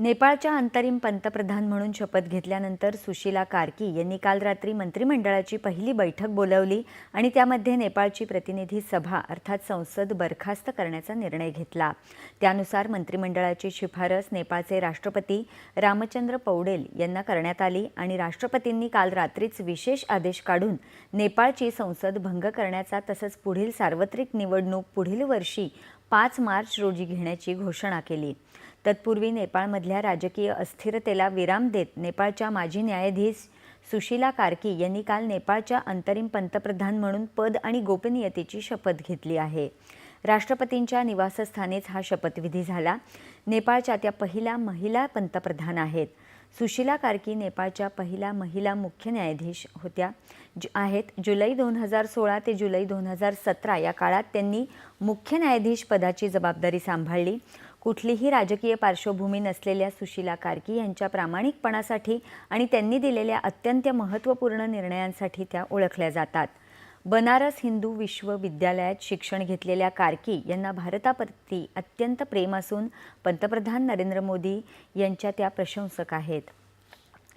नेपाळच्या अंतरिम पंतप्रधान म्हणून शपथ घेतल्यानंतर सुशीला कार्की यांनी काल रात्री मंत्रिमंडळाची पहिली बैठक बोलावली आणि त्यामध्ये नेपाळची प्रतिनिधी सभा अर्थात संसद बरखास्त करण्याचा निर्णय घेतला. त्यानुसार मंत्रिमंडळाची शिफारस नेपाळचे राष्ट्रपती रामचंद्र पौडेल यांना करण्यात आली आणि राष्ट्रपतींनी काल रात्रीच विशेष आदेश काढून नेपाळची संसद भंग करण्याचा तसंच पुढील सार्वत्रिक निवडणूक पुढील वर्षी पाच मार्च रोजी घेण्याची घोषणा केली. तत्पूर्वी नेपाळमधल्या राजकीय अस्थिरतेला विराम देत नेपाळच्या माजी न्यायाधीश सुशीला कार्की यांनी काल नेपाळच्या अंतरिम पंतप्रधान म्हणून पद आणि गोपनीयतेची शपथ घेतली आहे. राष्ट्रपतींच्या निवासस्थानीच हा शपथविधी झाला. नेपाळच्या त्या पहिल्या महिला पंतप्रधान आहेत. सुशीला कार्की नेपाळच्या पहिल्या महिला मुख्य न्यायाधीश होत्या. ज आहेत. जुलै दोन हजार सोळा ते जुलै दोन हजार सतरा या काळात त्यांनी मुख्य न्यायाधीश पदाची जबाबदारी सांभाळली. कुठलीही राजकीय पार्श्वभूमी नसलेल्या सुशीला कार्की यांच्या प्रामाणिकपणासाठी आणि त्यांनी दिलेल्या अत्यंत महत्त्वपूर्ण निर्णयांसाठी त्या ओळखल्या जातात. बनारस हिंदू विश्वविद्यालयात शिक्षण घेतलेल्या कार्की यांना भारताप्रती अत्यंत प्रेम असून पंतप्रधान नरेंद्र मोदी यांच्या त्या प्रशंसक आहेत.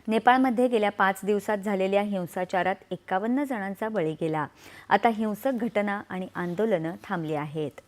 नेपाळमध्ये गेल्या पाच दिवसात झालेल्या हिंसाचारात एक्कावन्न जणांचा बळी गेला. आता हिंसक घटना आणि आंदोलनं थांबली आहेत.